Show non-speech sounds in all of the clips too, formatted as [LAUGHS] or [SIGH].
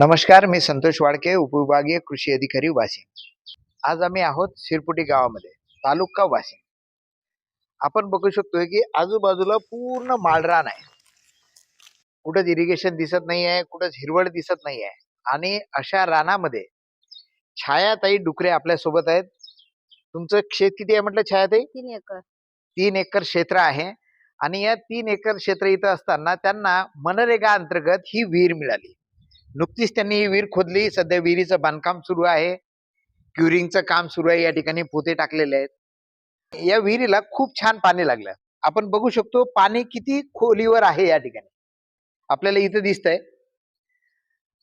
नमस्कार मी संतोष वाडके उपविभागीय कृषी अधिकारी वाशिम. आज आम्ही आहोत शिरपुटी गावामध्ये तालुका वाशिम. आपण बघू शकतोय की आजूबाजूला पूर्ण माळरान आहे. कुठंच इरिगेशन दिसत नाही आहे कुठंच हिरवळ दिसत नाही आहे आणि अशा रानामध्ये छायाताई डुकरे आपल्यासोबत आहेत. तुमचं क्षेत्र किती आहे म्हटलं छायाताई? तीन एकर. तीन एकर क्षेत्र आहे. आणि या तीन एकर क्षेत्र इथं असताना त्यांना मनरेगा अंतर्गत ही विहीर मिळाली. नुकतीच त्यांनी ही विहीर खोदली. सध्या विहिरीचं बांधकाम सुरू आहे. क्युरिंगचं काम सुरू आहे. या ठिकाणी पोते टाकलेले आहेत. या विहिरीला खूप छान पाणी लागलं. आपण बघू शकतो पाणी किती खोलीवर आहे या ठिकाणी. आपल्याला इथं दिसतंय.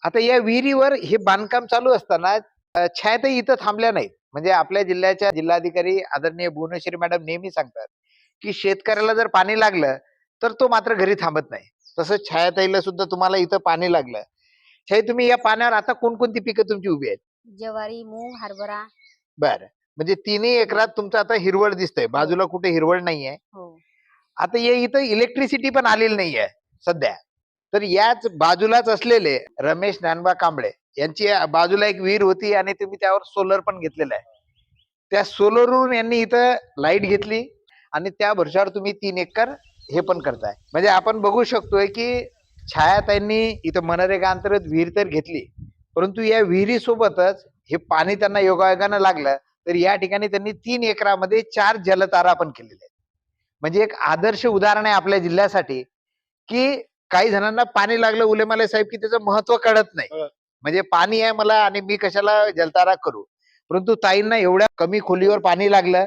आता या विहिरीवर हे बांधकाम चालू असताना छायातही इथं थांबल्या नाहीत. म्हणजे आपल्या जिल्ह्याच्या जिल्हाधिकारी आदरणीय भुवनेश्वरी मॅडम नेहमी सांगतात की शेतकऱ्याला जर पाणी लागलं तर तो मात्र घरी थांबत नाही. तसंच छायाताईला सुद्धा तुम्हाला इथं पाणी लागलं. छाया तुम्ही या पाण्यावर आता कोणकोणती पिकं तुमची उभी आहेत? ज्वारी मूग हरभरा. बरं. म्हणजे तिन्ही एकरात तुमचं आता हिरवळ दिसतंय. बाजूला कुठे हिरवळ नाहीये. हो. आता या इथं इलेक्ट्रिसिटी पण आलेली नाहीये सध्या. तर याच बाजूलाच असलेले रमेश ज्ञानबा कांबळे यांची बाजूला एक विहीर होती आणि तुम्ही त्यावर सोलर पण घेतलेलं आहे. त्या सोलरवरून यांनी इथं लाइट घेतली आणि त्या भरशावर तुम्ही तीन एकर हे पण करताय. म्हणजे आपण बघू शकतोय की छायाताईंनी इथं मनरेगा अंतर्गत विहीर तर घेतली. परंतु या विहिरीसोबतच हे पाणी त्यांना योगायोगानं लागलं तर या ठिकाणी त्यांनी तीन एकरामध्ये चार जलतारा पण केलेल्या आहेत. म्हणजे एक आदर्श उदाहरण आहे आपल्या जिल्ह्यासाठी की काही जणांना पाणी लागलं उलेमाले साहेब की त्याचं महत्त्व कळत नाही. म्हणजे पाणी आहे मला आणि मी कशाला जलतारा करू? परंतु ताईंना एवढ्या कमी खोलीवर पाणी लागलं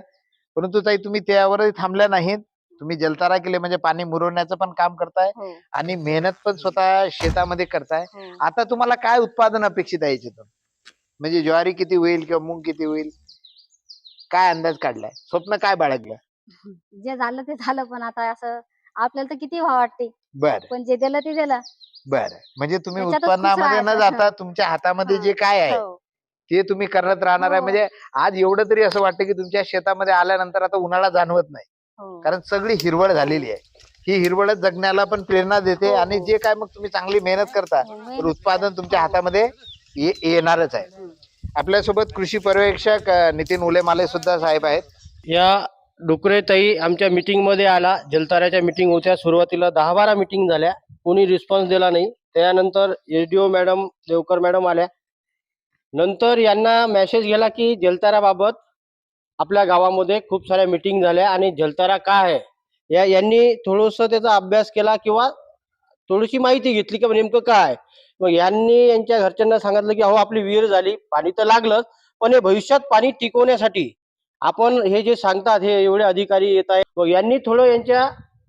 परंतु ताई तुम्ही त्यावरही थांबल्या नाहीत. तुम्ही जलतारा केले म्हणजे पाणी मुरवण्याचं पण काम करताय हो. आणि मेहनत पण स्वतः शेतामध्ये करताय. हो. आता तुम्हाला काय उत्पादन अपेक्षित आहे याच्यातून म्हणजे ज्वारी किती होईल किंवा मूग किती होईल? काय अंदाज काढलाय? स्वप्न काय बाळगलं? [LAUGHS] जे झालं ते झालं पण आता असं आपल्याला तर किती भाव वाटते? बर. पण जे दिलं ते दिलं. बर. म्हणजे तुम्ही त्याच्यातच खुश उत्पन्नामध्ये न राहायचं. जाता तुमच्या हातामध्ये. जे काय आहे हो. ते तुम्ही करत राहणार आहे. हो. म्हणजे आज एवढं तरी असं वाटतं की तुमच्या शेतामध्ये आल्यानंतर आता उन्हाळा जाणवत नाही. कारण सगळी हिरवळ झालेली आहे. ही हिरवळच जगण्याला पण प्रेरणा देते हो, आणि हो. जे काय मग तुम्ही चांगली मेहनत करता हो, तर उत्पादन तुमच्या हातामध्ये ये- येणारच आहे. आपल्यासोबत कृषी पर्यवेक्षक नितीन उलेमाले सुद्धा साहेब आहेत. या डुकरेताई आमच्या मीटिंगमध्ये आला. जलताऱ्याच्या मीटिंग होत्या. सुरुवातीला दहा बारा मीटिंग झाल्या. कोणी रिस्पॉन्स दिला नाही. त्यानंतर एसडीओ मॅडम देवकर मॅडम आल्या. नंतर यांना मेसेज गेला की जलताऱ्याबाबत आपल्या गावामध्ये खूप साऱ्या मीटिंग झाल्या आणि जलतारा काय आहे? या यांनी थोडंसं त्याचा अभ्यास केला किंवा थोडीशी माहिती घेतली की नेमकं काय? मग यांनी यांच्या घरच्यांना सांगितलं की अहो आपली विहीर झाली पाणी तर लागलंच पण हे भविष्यात पाणी टिकवण्यासाठी आपण हे जे सांगतात हे एवढे अधिकारी येत आहेत. मग यांनी थोडं यांच्या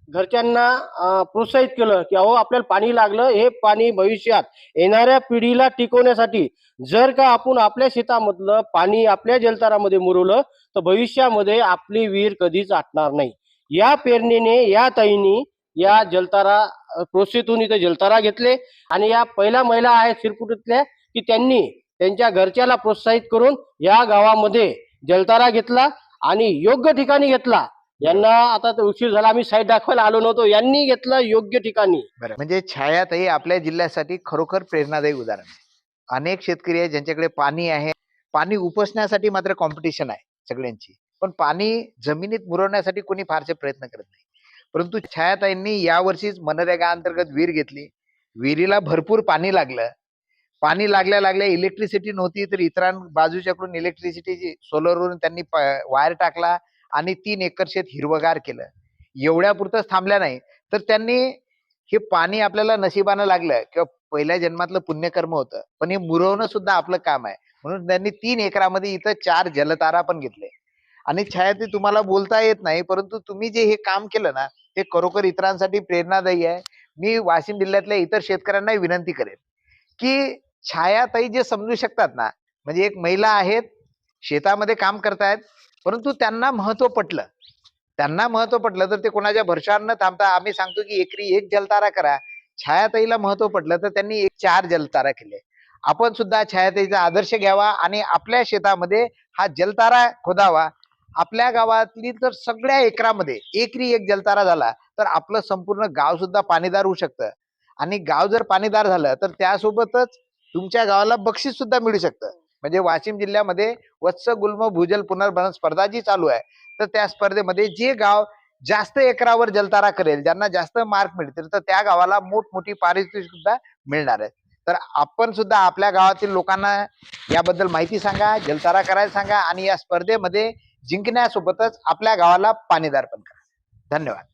घरच्यांना प्रोत्साहित केलं की अहो आपल्याला पाणी लागलं हे पाणी भविष्यात येणाऱ्या पिढीला टिकवण्यासाठी जर का आपण आपल्या शेतामधलं पाणी आपल्या जलतारामध्ये मुरवलं तर भविष्यामध्ये आपली विहीर कधीच आटणार नाही. या पेरणीने या ताईंनी या जलतारा प्रोत्साहितून इथे जलतारा घेतले आणि या पहिल्या महिला आहेत शिरपुटीतल्या की त्यांनी त्यांच्या घरच्याला प्रोत्साहित करून या गावामध्ये जलतारा घेतला आणि योग्य ठिकाणी घेतला. यांना आता तर उशीर झाला आम्ही साईड दाखवायला आलो नव्हतो. यांनी घेतलं योग्य ठिकाणी. बरं. म्हणजे छायातही आपल्या जिल्ह्यासाठी खरोखर प्रेरणादायी उदाहरण आहे. अनेक शेतकरी आहेत ज्यांच्याकडे पाणी आहे. पाणी उपसण्यासाठी मात्र कॉम्पिटिशन आहे सगळ्यांची. पण पाणी जमिनीत मुरवण्यासाठी कोणी फारसे प्रयत्न करत नाही. परंतु छायाताईंनी यावर्षीच मनरेगा अंतर्गत विहीर घेतली. विहिरीला भरपूर पाणी लागलं. पाणी लागल्या लागल्या इलेक्ट्रिसिटी नव्हती तर इतरां बाजूच्याकडून इलेक्ट्रिसिटीची सोलरवरून त्यांनी वायर टाकला. आणि तीन एकर शेत हिरवगार केलं. एवढ्या पुरतं थांबल्या नाही तर त्यांनी हे पाणी आपल्याला नशिबानं लागलं किंवा पहिल्या जन्मातलं पुण्यकर्म होतं. पण हे मुरवणं सुद्धा आपलं काम आहे. म्हणून त्यांनी तीन एकरामध्ये इथं चार जलतारा पण घेतले. आणि छायाती तुम्हाला बोलता येत नाही परंतु तुम्ही जे हे काम केलं ना ते खरोखर इतरांसाठी प्रेरणादायी आहे. मी वाशिम जिल्ह्यातल्या इतर शेतकऱ्यांनाही विनंती करेन की छायाताई जे समजू शकतात ना म्हणजे एक महिला आहेत शेतामध्ये काम करतायत परंतु त्यांना महत्त्व पटलं. त्यांना महत्त्व पटलं तर ते कोणाच्या भरशावर न थांबता? आम्ही सांगतो की एकरी एक जलतारा करा. छायाताईला महत्त्व पटलं तर त्यांनी एक चार जलतारा केले. आपण सुद्धा छायाताईचा आदर्श घ्यावा आणि आपल्या शेतामध्ये हा जलतारा खोदावा. आपल्या गावातली तर सगळ्या एकरामध्ये एकरी एक जलतारा झाला तर आपलं संपूर्ण गाव सुद्धा पाणीदार होऊ शकतं. आणि गाव जर पाणीदार झालं तर त्यासोबतच तुमच्या गावाला बक्षीस सुद्धा मिळू शकतं. म्हणजे वाशिम जिल्ह्यामध्ये वत्स गुल्म भूजल पुनर्भरण स्पर्धा जी चालू आहे तर त्या स्पर्धेमध्ये जे गाव जास्त एकरावर जलतारा करेल ज्यांना जास्त मार्क मिळतील तर त्या गावाला मोठमोठी पारितोषिक सुद्धा मिळणार आहे. तर आपण सुद्धा आपल्या गावातील लोकांना याबद्दल माहिती सांगा जलतारा करायला सांगा आणि या स्पर्धेमध्ये जिंकण्यासोबतच आपल्या गावाला पाणीदार पण करा. धन्यवाद.